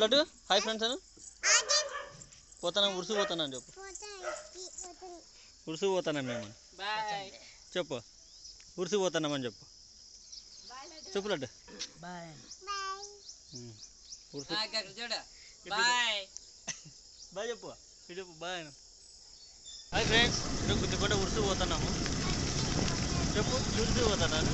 Laddu. Hi friends అను. పోతానా ఉరుసు పోతానా అని చెప్పు. ఉరుసు పోతానా మేము. చెప్పు. ఉరుసు పోతున్నామని చెప్పు. చెప్పు లడ్డు. బాయ్. చెప్పు. చెప్పు. Bye hi friends. ఇప్పుడు గుద్దికొండ ఉరుసు పోతున్నాము. చెప్పు. ఉరుసు పోతున్నాను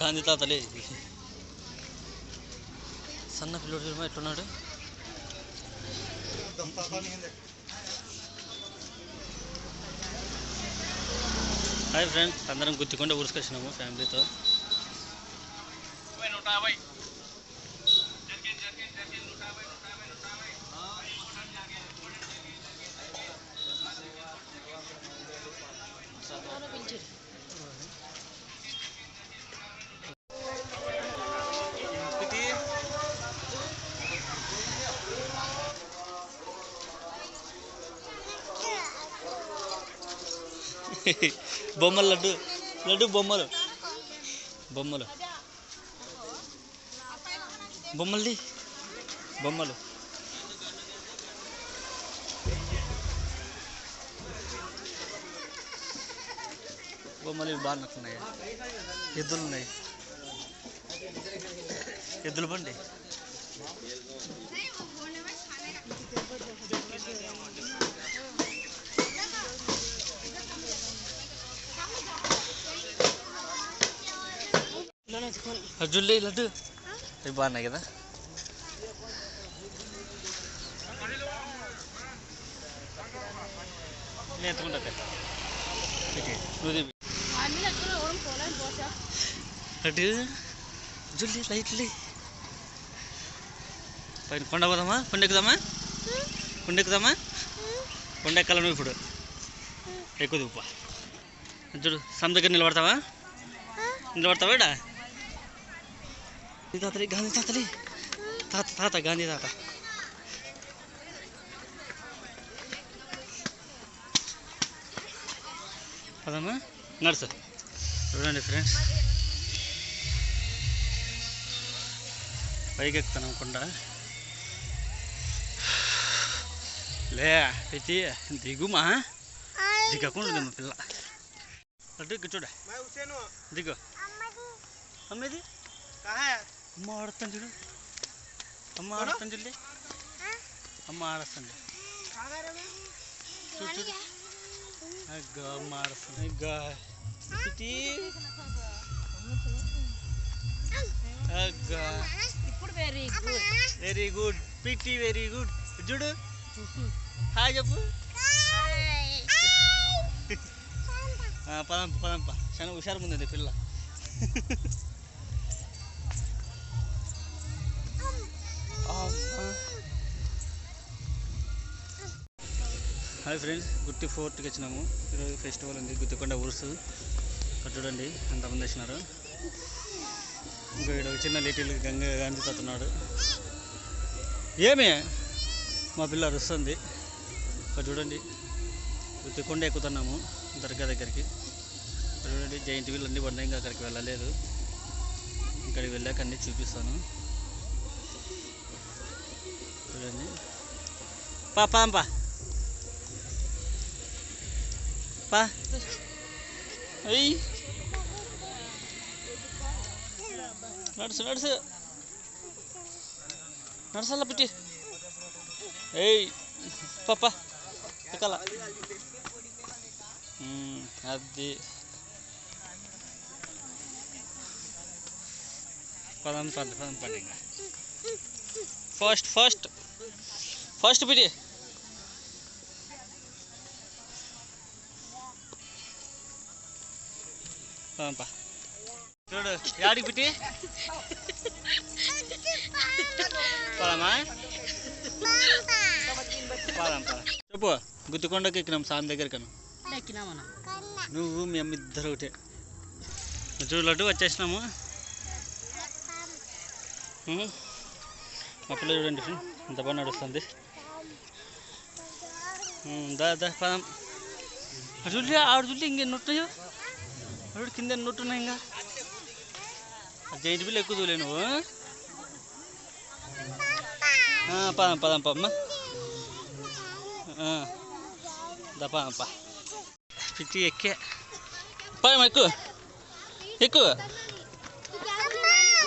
గాంధీ తాతలే. సన్న పిల్లడు చూడమా ఎట్లున్నాడు? హాయ్ ఫ్రెండ్స్ అందరం గుర్తుకుండా ఊరుసుకొచ్చినాము ఫ్యామిలీతో. బొమ్మలు లడ్డు లడ్డు బొమ్మలు. బొమ్మలు. బొమ్మల్ది? బొమ్మలు. బొమ్మలు ఇవి బాగా నచ్చున్నాయి. ఎద్దులు ఉన్నాయి. ఎద్దుల బండి. అర్జున్లే లడ్డు ఇవి బాగున్నాయి కదా నేను ఎత్తుకుంటా అక్క. ఓకే, నువ్వు దిగు. అటు జుల్లి లైట్లీ పైన కొండ పోదామా కొండ ఎక్కుదామా కొండ ఎక్కుదామా కొండ ఎక్కాల నువ్వు ఇప్పుడు ఎక్కువ దిగుపా చూడు సమ్ దగ్గర నిలబడతావా నిలబడతావా ఇడా ఈ తాతలి గాంధీ తాతలి తాత తాత గాంధీ తాత పదమ్మా నడుసు చూడండి ఫ్రెండ్స్ పైకి ఎక్కుతున్నాం కొండ లే పెట్టి దిగుమా దిగకుండా ఉంది మా పిల్ల అటు ఇక్కడ చూడ దిగు అమ్మేది అమ్మ ఆడుతాను చూడు. అమ్మ ఆడుతాను అమ్మ చూడు చూడు. అగ్గ అమ్మ అగ్గ పిటి అగ్గ ఇప్పుడు వెరీ గుడ్ వెరీ గుడ్ పిటి వెరీ గుడ్ చూడు. హాయ్ చెప్పు. ఆ, పదంప పదంప. చాలా హుషారు ఉంది పిల్ల. హాయ్ ఫ్రెండ్స్ గుత్తి ఫోర్ట్కి వచ్చినాము. ఈరోజు ఫెస్టివల్ ఉంది. గుత్తికొండ ఉరుసు అక్కడ చూడండి ఎంతమంది వచ్చినారు. ఇంకా ఇక్కడ చిన్న లిటిల్ గంగ గాంధీ తత్తున్నాడు ఏమి? మా పిల్ల అరుస్తుంది. ఇక్కడ చూడండి. గుత్తికొండ ఎక్కుతున్నాము. దర్గా దగ్గరికి. చూడండి. జైంట్ వీల్ అన్నీ పడినాయి. ఇంకా అక్కడికి వెళ్ళలేదు. ఇక్కడికి వెళ్ళాక అన్నీ చూపిస్తాను. చూడండి. పా. పా అయ్యి నడుసు నడుసు నడుసల్లా పిట్టి ఏయ్ పాప ఎక్కాల మ్మ్, అది పదం పద పదం పద ఇంకా ఫస్ట్ ఫస్ట్ ఫస్ట్ పిటి పదంపా చూడు యాడికి పుట్టి? పదమా? పదం పద. చెప్పు గుత్తికొండకి ఎక్కినాం సామి దగ్గరికి ఎక్కినా నువ్వు మీ ఇద్దరు ఒకటే. చూడు లడ్డు వచ్చేసినాము. మా పిల్లలు చూడండి ఇంత బాగా నడుస్తుంది. దా దా పదం. చూడలే ఆడు చూడలే ఇంకే నొట్టున్నాయో అడు కింద నొట్టున్నాయి ఇంకా? జైంట్ బిల్ ఎక్కువ చూలే నువ్వు పదం పదం పమ్మ దపా పిచ్చి ఎక్కే. పదం ఎక్కువ. ఎక్కువ.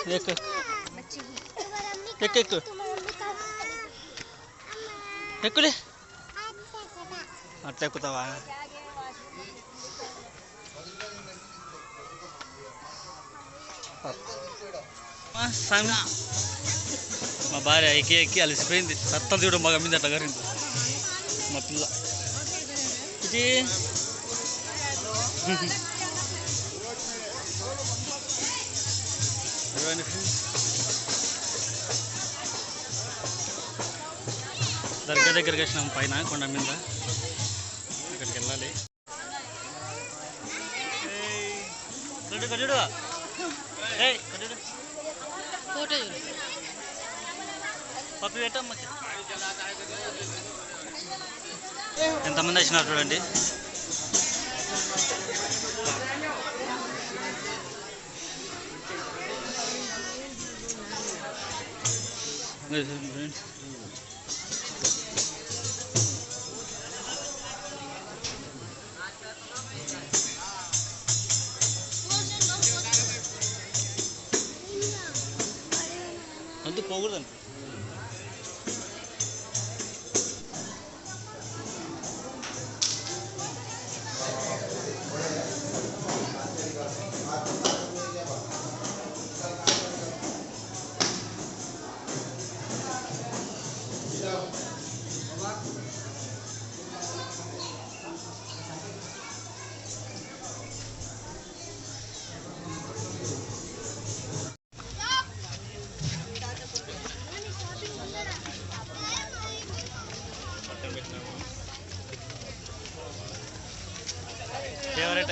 ఎక్కువ. ఎక్కు ఎక్కు ఎక్కులే అట్లా ఎక్కుతావా? మా మా భార్య ఎక్కి ఎక్కి అలసిపోయింది. సత్తం చూడు మగ మీద అట్లా గారింది మా పిల్ల. ఇది దర్గా దగ్గరికి వచ్చినాం పైన కొండ మీద. అక్కడికి వెళ్ళాలి. చూడు చూడు. ఫోటో చూడు. పప్పి పెట్టమ్మా ఎంతమంది వచ్చినారు చూడండి? అంత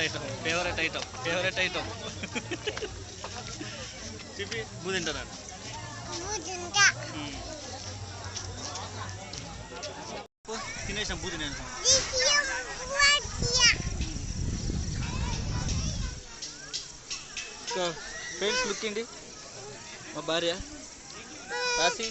item favourite item favourite item చెప్పి బూ తింటున్నాడు తినేసాం బూ తినేసాం ఫ్రెండ్స్ లుక్ అండి మా భార్య రాసి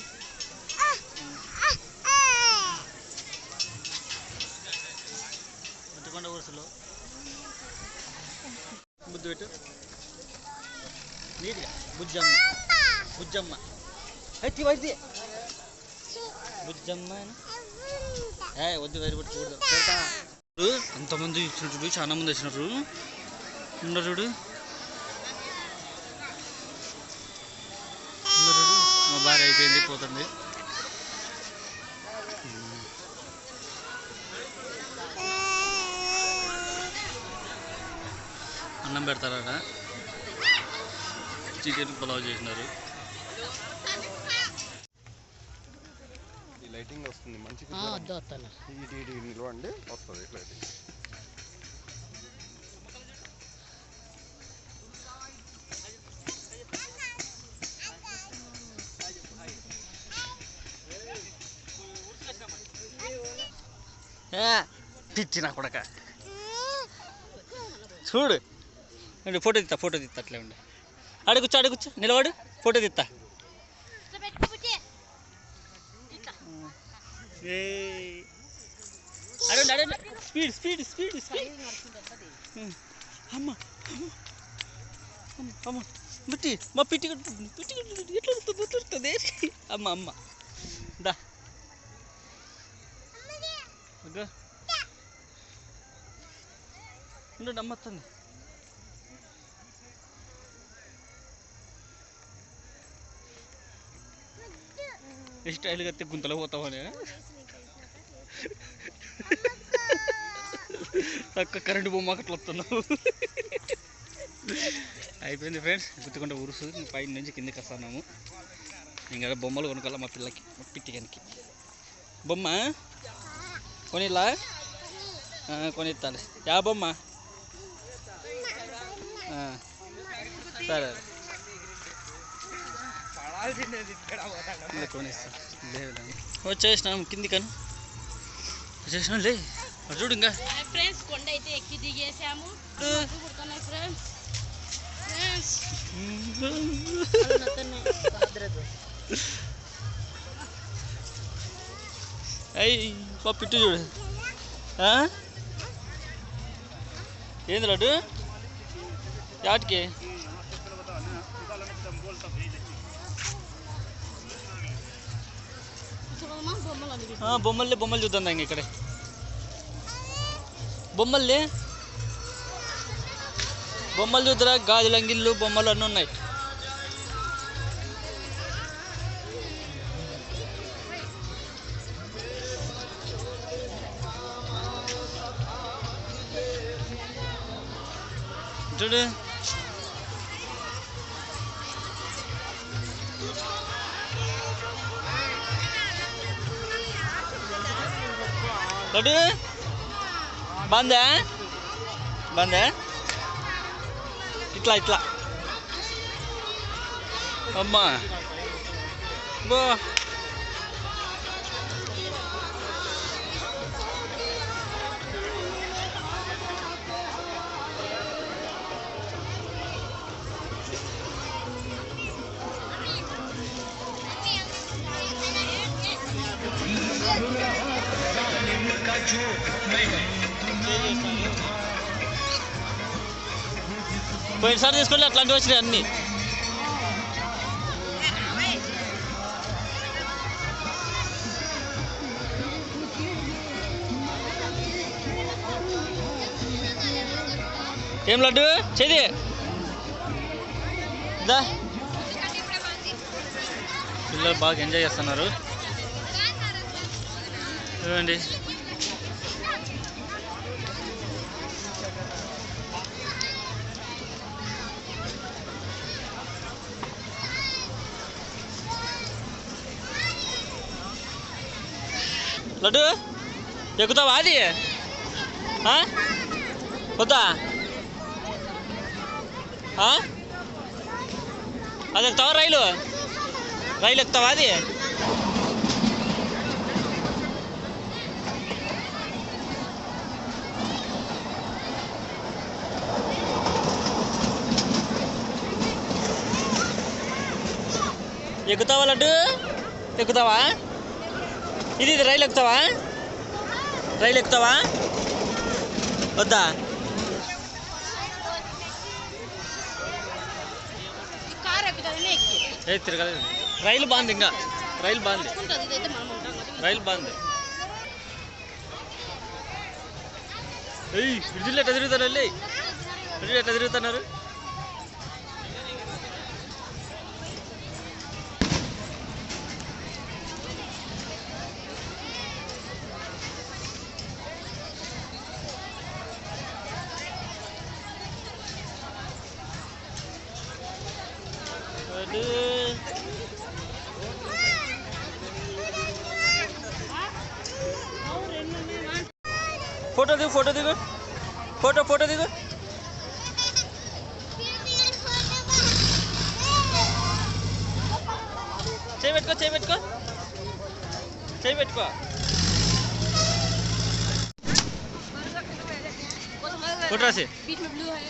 బుజ్జమ్మ. అయితే వైద్య బుజ్జమ్మ. ఏ వద్దు వేరు పెట్టి చూడదు పెడతా. ఎంతమంది ఇచ్చినట్టు చూడు చాలా మంది వచ్చినారు ఉన్నారు చూడు. ఉన్నారు చూడు. మా భార్య అయిపోయింది పోతుంది. అన్నం పెడతారట. చికెన్ పులావ్ చేసినారు. లైటింగ్ వస్తుంది. మంచి వద్దు వస్తాను ఇటు ఇటు నిలవండి. వస్తుంది లైటింగ్ ఏ, పిచ్చి నా కొడక. చూడు. ఫోటో తీస్తా ఫోటో తీస్తా అట్లే ఉండి. అడుగుచ్చా అడుగుచ్చా నిలబడు ఫోటో తీస్తా అడండి అడండి స్పీడ్ స్పీడ్ స్పీడ్ స్పీడ్ అమ్మ అమ్మ. బిట్టి మా పిట్టి పిట్టి ఎట్లా వస్తుంది ఎట్లా వస్తుంది అమ్మ అమ్మ. దా. ఉండండి అమ్మ వస్తుంది. గుంతలో పోతామని తక్కువ కరెంటు బొమ్మ అట్లా వస్తున్నావు. అయిపోయింది ఫ్రెండ్స్ గుర్తుకుంటే ఉరుసు పైన నుంచి కిందకి వస్తున్నాము. ఇంకా బొమ్మలు కొనుక్కోవాలి మా పిల్లకి మా పిట్టిగానికి. బొమ్మ? కొనిలా కొనిస్తాను యా బొమ్మ? సరే. కొనిస్తాను లేదు వచ్చేసినాం. వచ్చేసినాం లే చూడు ఇంకా. ఫ్రెండ్స్ కొండ అయితే ఎక్కి దిగేసాము. ఫ్రెండ్స్. ఫ్రెండ్స్. అయ్యి పిట్టు చూడు? ఏంది లడ్డు యాటికి? బొమ్మలు ఆ, బొమ్మలు చూద్దాం ఇంక ఇక్కడే. బొమ్మల్లే బొమ్మలు చూద్దరా గాజులు అంగిళ్ళు బొమ్మలు అన్నీ ఉన్నాయి. చూడు. లడ్డు బాందా బాందా ఇట్లా ఇట్లా అమ్మా బో పోయినసారి తీసుకుంటే అట్లాంటివి వచ్చినాయి అన్నీ ఏం లడ్డు చేది దా పిల్లలు బాగా ఎంజాయ్ చేస్తున్నారు చూడండి లడ్డు? ఎక్కుతావా అది? ఆ? వద్దా? ఆ? అది ఎక్కుతావా రైలు? రైలు ఎక్కుతావా అది? ఎక్కుతావా లడ్డు? ఎక్కుతావా? ఇది ఇది రైలు ఎక్కుతావా రైలు ఎక్కుతావా వద్దా కార్ ఎక్కుతుంది ఎక్కి ఏ తిరగలేదు రైలు బాగుంది ఇంకా రైలు బాగుంది ఉంటుంది ఇదైతే फ़ोटो देखो फ़ोटो देखो फ़ोटो फ़ोटो देखो छः को छः को। छः को। फ़ोटो से। बीच में ब्लू है।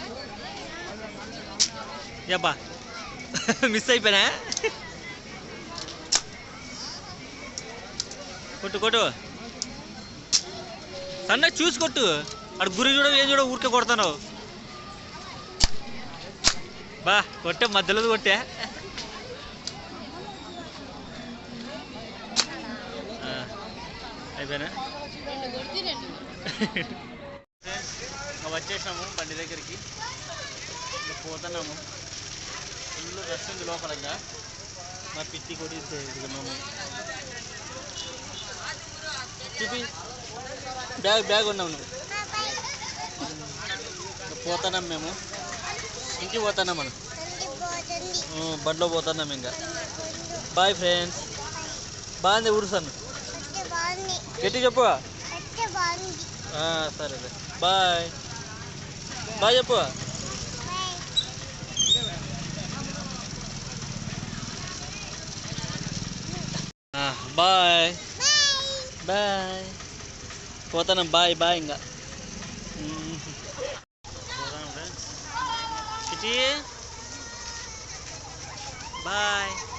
या बा మిస్ అయిపోయినా కొట్టు కొట్టు. సన్నగా చూసి కొట్టు. అక్కడ గురి చూడ ఏం చూడ ఊరికే కొడతాను బా కొట్టే మధ్యలో కొట్టే. అయిపోయినా? వచ్చేసాము బండి దగ్గరికి. పోతున్నాము. ఫుల్ రష్ ఉంది లోపల ఇంకా మా ఇదిగున్నాము చూపి. బ్యాగ్ బ్యాగ్ ఉన్నాము నువ్వు. పోతున్నాం మేము. ఇంటికి పోతున్నాం మనం. బండిలో పోతున్నాం ఇంకా. Bye friends. బాగుంది ఊరుసాను గట్టి చెప్పు. ఆ, సరేలే. బాయ్. బాయ్ చెప్పు. Ah, bye. Bye. Bye. Kuwata ng bye bye nga. Mm. Bye.